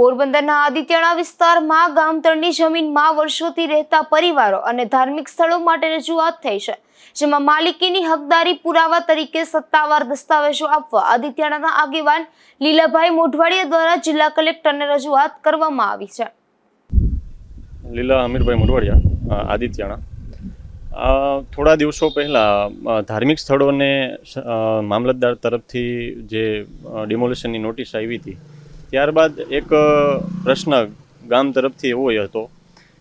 પોરબંદરના આદિત્યણા વિસ્તારમાં ગામતળની જમીનમાં વર્ષોથી રહેતા પરિવારો અને ધાર્મિક સ્થળો માટે રજૂઆત થઈ છે, જેમાં માલિકીની હકદારી પુરાવા તરીકે સત્તાવાર દસ્તાવેજો આપવા આદિત્યણાના આગેવાન લીલાભાઈ મોઢવાડિયા દ્વારા જિલ્લા કલેક્ટરને રજૂઆત કરવામાં આવી છે. લીલા અમીરભાઈ મોઢવાડિયા આદિત્યણા. થોડા દિવસો પહેલાં ધાર્મિક સ્થળોને મામલતદાર તરફથી જે ડિમોલિશનની નોટિસ આવી હતી ત્યારબાદ એક પ્રશ્ન ગામ તરફથી એવો હતો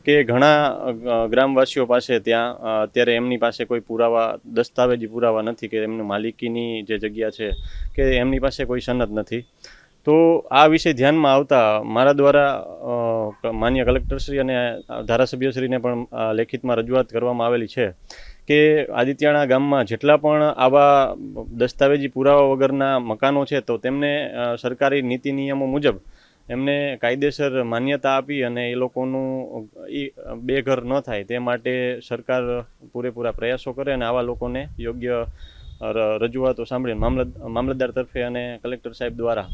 કે ઘણા ગ્રામવાસીઓ પાસે ત્યાં અત્યારે એમની પાસે કોઈ પુરાવા, દસ્તાવેજી પુરાવા નથી કે એમની માલિકીની જે જગ્યા છે કે એમની પાસે કોઈ સનદ નથી. તો આ વિષય ધ્યાનમાં આવતા મારા દ્વારા માન્ય કલેક્ટરશ્રી અને ધારાસભ્યશ્રીને પણ લેખિતમાં રજૂઆત કરવામાં આવેલી છે કે આદિત્યાણા ગામમાં જેટલા પણ આવા દસ્તાવેજી પુરાવા વગરના મકાનો છે, તો તેમને સરકારી નીતિ નિયમો મુજબ એમને કાયદેસર માન્યતા આપી અને એ લોકોનું એ બેઘર ન થાય તે માટે સરકાર પૂરેપૂરા પ્રયાસો કરે અને આવા લોકોને યોગ્ય રજૂઆતો સાંભળીને મામલત, મામલતદાર તરફે અને કલેક્ટર સાહેબ દ્વારા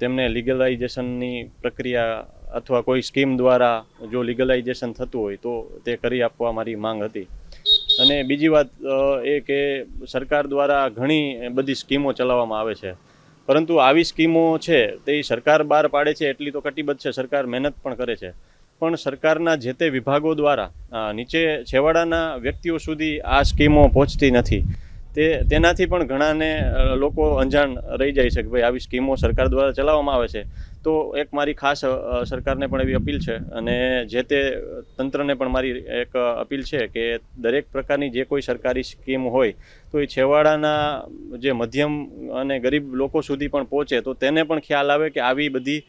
તેમને લીગલાઇઝેશનની પ્રક્રિયા અથવા કોઈ સ્કીમ દ્વારા જો લીગલાઇઝેશન થતું હોય તો તે કરી આપવા મારી માંગ હતી. અને બીજી વાત એ કે સરકાર દ્વારા ઘણી બધી સ્કીમો ચલાવવામાં આવે છે. પરંતુ આવી સ્કીમો છે, તે સરકાર બહાર પાડે છે એટલી તો કટિબદ્ધ છે, સરકાર મહેનત પણ કરે છે. પણ સરકારના જે તે વિભાગો દ્વારા નીચે છેવાડાના વ્યક્તિઓ સુધી આ સ્કીમો પહોંચતી નથી. તે તેનાથી પણ ઘણાને લોકો અંજાણ રહી જાય છે કે ભાઈ આવી સ્કીમો સરકાર દ્વારા ચલાવવામાં આવે છે. તો એક મારી ખાસ સરકારને પણ એવી અપીલ છે અને જે તે તંત્રને પણ મારી એક અપીલ છે કે દરેક પ્રકારની જે કોઈ સરકારી સ્કીમ હોય, તો એ છેવાડાના જે મધ્યમ અને ગરીબ લોકો સુધી પણ પહોંચે, તો તેને પણ ખ્યાલ આવે કે આવી બધી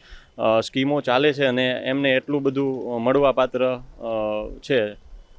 સ્કીમો ચાલે છે અને એમને એટલું બધું મળવાપાત્ર છે.